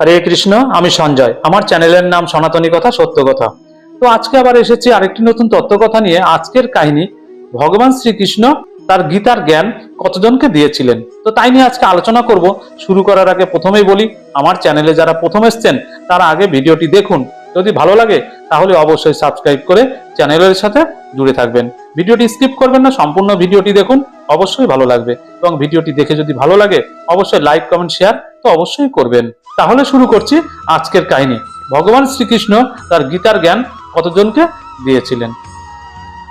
হরে কৃষ্ণ, আমি সঞ্জয়। আমার চ্যানেলের নাম সনাতনী কথা, সত্য কথা। তো আজকে আবার এসেছি আরেকটি নতুন তত্ত্বকথা নিয়ে। আজকের কাহিনী, ভগবান শ্রীকৃষ্ণ তার গীতার জ্ঞান কতজনকে দিয়েছিলেন? তো তাই নিয়ে আজকে আলোচনা করব। শুরু করার আগে প্রথমেই বলি, আমার চ্যানেলে যারা প্রথম এসছেন, তারা আগে ভিডিওটি দেখুন। যদি ভালো লাগে, তাহলে অবশ্যই সাবস্ক্রাইব করে চ্যানেলের সাথে জুড়ে থাকবেন। ভিডিওটি স্কিপ করবেন না, সম্পূর্ণ ভিডিওটি দেখুন। অবশ্যই ভালো লাগবে এবং ভিডিওটি দেখে যদি ভালো লাগে, অবশ্যই লাইক কমেন্ট শেয়ার তো অবশ্যই করবেন। তাহলে শুরু করছি আজকের কাহিনী। ভগবান শ্রীকৃষ্ণ তার গীতার জ্ঞান কতজনকে দিয়েছিলেন?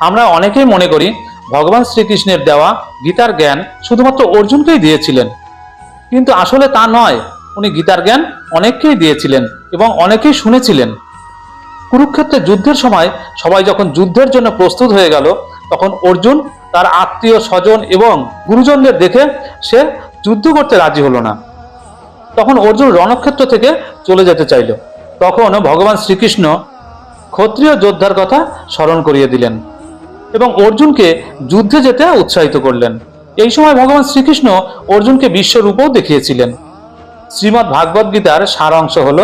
আমরা অনেকেই মনে করি ভগবান শ্রীকৃষ্ণের দেওয়া গীতার জ্ঞান শুধুমাত্র অর্জুনকেই দিয়েছিলেন। কিন্তু আসলে তা নয়, উনি গীতার জ্ঞান অনেককেই দিয়েছিলেন এবং অনেকেই শুনেছিলেন। কুরুক্ষেত্রে যুদ্ধের সময় সবাই যখন যুদ্ধের জন্য প্রস্তুত হয়ে গেল, তখন অর্জুন তার আত্মীয় স্বজন এবং গুরুজনদের দেখে সে যুদ্ধ করতে রাজি হলো না। তখন অর্জুন রণক্ষেত্র থেকে চলে যেতে চাইল। তখন ভগবান শ্রীকৃষ্ণ ক্ষত্রিয় যোদ্ধার কথা স্মরণ করিয়ে দিলেন এবং অর্জুনকে যুদ্ধে যেতে উৎসাহিত করলেন। এই সময় ভগবান শ্রীকৃষ্ণ অর্জুনকে বিশ্বরূপও দেখিয়েছিলেন। শ্রীমৎ ভাগবত গীতার সার অংশ হল,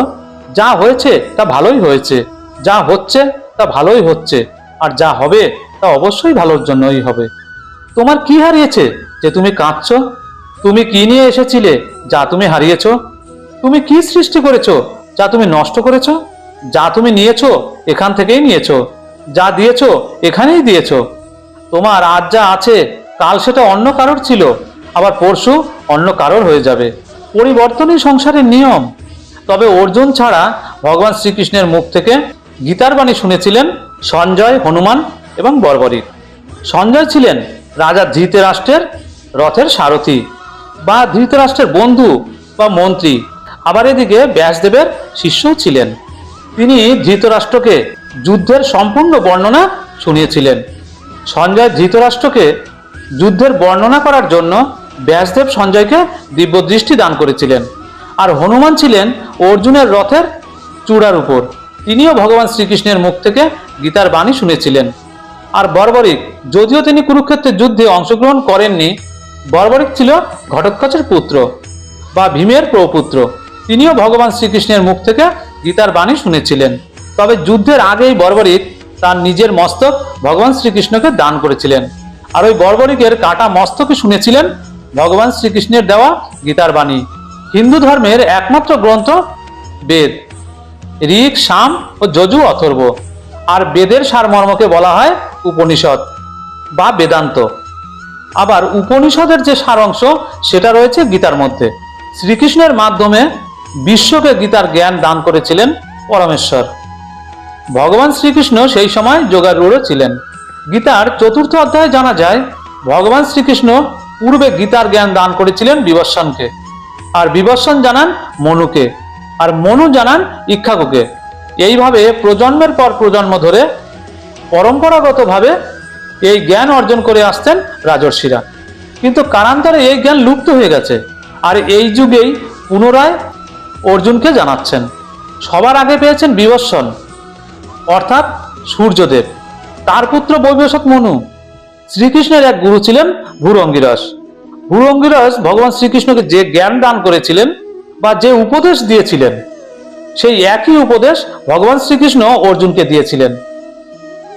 যা হয়েছে তা ভালোই হয়েছে, যা হচ্ছে তা ভালোই হচ্ছে, আর যা হবে তা অবশ্যই ভালোর জন্যই হবে। তোমার কি হারিয়েছে যে তুমি কাঁদছ? তুমি কি নিয়ে এসেছিলে যা তুমি হারিয়েছ? তুমি কি সৃষ্টি করেছ যা তুমি নষ্ট করেছ? যা তুমি নিয়েছো এখান থেকেই নিয়েছো। যা দিয়েছ এখানেই দিয়েছ। তোমার আজ যা আছে, কাল সেটা অন্য কারোর ছিল। আবার পরশু অন্য কারোর হয়ে যাবে। পরিবর্তনই সংসারের নিয়ম। তবে অর্জুন ছাড়া ভগবান শ্রীকৃষ্ণের মুখ থেকে গীতার বাণী শুনেছিলেন, সঞ্জয় হনুমান এবং বর্বরিক সঞ্জয় ছিলেন রাজা ধৃতরাষ্ট্রের রথের সারথি বা ধৃতরাষ্ট্রের বন্ধু বা মন্ত্রী। আবার এদিকে ব্যাসদেবের শিষ্যও ছিলেন। তিনি ধৃতরাষ্ট্রকে যুদ্ধের সম্পূর্ণ বর্ণনা শুনিয়েছিলেন। সঞ্জয় ধৃতরাষ্ট্রকে যুদ্ধের বর্ণনা করার জন্য ব্যাসদেব সঞ্জয়কে দিব্য দৃষ্টি দান করেছিলেন। আর হনুমান ছিলেন অর্জুনের রথের চূড়ার উপর। তিনিও ভগবান শ্রীকৃষ্ণের মুখ থেকে গীতার বাণী শুনেছিলেন। আর বর্বরিক, যদিও তিনি কুরুক্ষেত্রের যুদ্ধে অংশগ্রহণ করেননি, বর্বরিক ছিল ঘটোৎকচের পুত্র বা ভীমের প্রপুত্র। তিনিও ভগবান শ্রীকৃষ্ণের মুখ থেকে গীতার বাণী শুনেছিলেন। তবে যুদ্ধের আগেই বর্বরিক তার নিজের মস্তক ভগবান শ্রীকৃষ্ণকে দান করেছিলেন। আর ওই বর্বরিকের কাটা মস্তকে শুনেছিলেন ভগবান শ্রীকৃষ্ণের দেওয়া গীতার বাণী। হিন্দু ধর্মের একমাত্র গ্রন্থ বেদ। ঋক, সাম ও যজু অথর্ব। আর বেদের সারমর্মকে বলা হয় উপনিষদ বা বেদান্ত। আবার উপনিষদের যে সার অংশ সেটা রয়েছে গীতার মধ্যে। শ্রীকৃষ্ণের মাধ্যমে বিশ্বকে গীতার জ্ঞান দান করেছিলেন পরমেশ্বর। ভগবান শ্রীকৃষ্ণ সেই সময় যোগারূঢ় ছিলেন। গীতার চতুর্থ অধ্যায়ে জানা যায়, ভগবান শ্রীকৃষ্ণ পূর্বে গীতার জ্ঞান দান করেছিলেন বিবস্বানকে আর বিবস্বান জানান মনুকে, আর মনু জানান ইক্ষাকুকে। এইভাবে প্রজন্মের পর প্রজন্ম ধরে পরম্পরাগতভাবে এই জ্ঞান অর্জন করে আসতেন রাজর্ষিরা। কিন্তু কারান্তরে এই জ্ঞান লুপ্ত হয়ে গেছে আর এই যুগেই পুনরায় অর্জুনকে জানাচ্ছেন। সবার আগে পেয়েছেন বিবস্বন অর্থাৎ সূর্যদেব। তার পুত্র বৈবসৎ মনু, শ্রীকৃষ্ণের এক গুরু ছিলেন ভূরঙ্গিরস ভূরঙ্গিরস ভগবান শ্রীকৃষ্ণকে যে জ্ঞান দান করেছিলেন বা যে উপদেশ দিয়েছিলেন, সেই একই উপদেশ ভগবান শ্রীকৃষ্ণ অর্জুনকে দিয়েছিলেন।